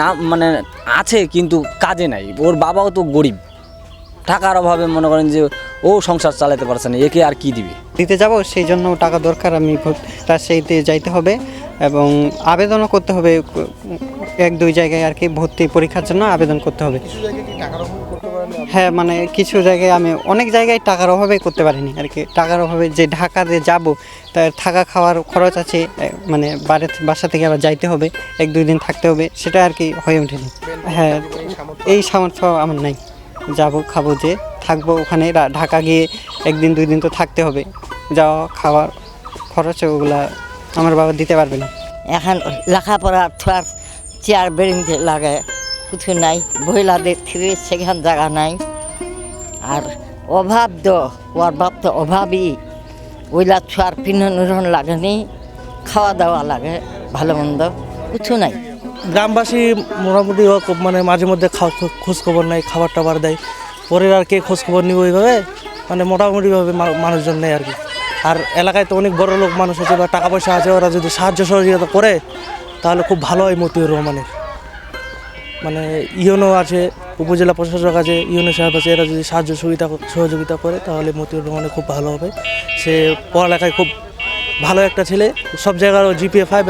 না মানে আছে কিন্তু কাজে নাই। ওর বাবাও তো গরিব। টাকার অভাবে মনে করেন যে ও সংসার চালাতে পারছে না একে আর কি দিবে? দিতে যাব সেই জন্য টাকা দরকার আমি তার রাজশাহীতে যাইতে হবে এবং আবেদনও করতে হবে এক দুই জায়গায় আর কি ভর্তি পরীক্ষার জন্য আবেদন করতে হবে। হ্যাঁ মানে কিছু জায়গায় আমি, অনেক জায়গায় টাকার অভাবে করতে পারিনি আর কি। টাকার অভাবে যে ঢাকাতে যাব, তার থাকা খাওয়ার খরচ আছে মানে বাড়ি, বাসা থেকে আবার যাইতে হবে, এক দুই দিন থাকতে হবে, সেটা আর কি হয়ে ওঠেনি। হ্যাঁ এই সামর্থ্য আমার নাই। যাব, খাব যে, থাকব ওখানে ঢাকা গিয়ে একদিন দুই দিন তো থাকতে হবে। যাওয়া, খাওয়ার খরচ ওগুলা আমার বাবা দিতে পারবে না। এখন লেখাপড়া থার চেয়ার বেরিংতে লাগে। কিছু নাই মহিলাদের থেকে সেখান জায়গা নাই। আর অভাব তো, ওর বাপ তো অভাবই ওইলা ছোয়ার পিন্ধন লাগেনি খাওয়া দাওয়া লাগে ভালো মন্দ কিছু নাই। গ্রামবাসী মোটামুটি মানে মাঝে মধ্যে খাওয়া খোঁজ খবর নেয় খাবার টাবার দেয়। পরের আর কে খোঁজ খবর নিব ওইভাবে? মানে মোটামুটিভাবে মানুষজন নেই আর কি। আর এলাকায় তো অনেক বড় লোক মানুষ আছে বা টাকা পয়সা আছে, ওরা যদি সাহায্য সহযোগিতা করে, তাহলে খুব ভালো হয় মতিউর রহমানের। মানে ইউনো আছে, উপজেলা প্রশাসক আছে ইউনো সাহেব আছে, এরা যদি সাহায্য সুবিধা সহযোগিতা করে, তাহলে মতিউর রহমানের খুব ভালো হবে। সে পড়ালেখায় খুব ভালো একটা ছেলে, সব জায়গার জিপিএ ফাইভ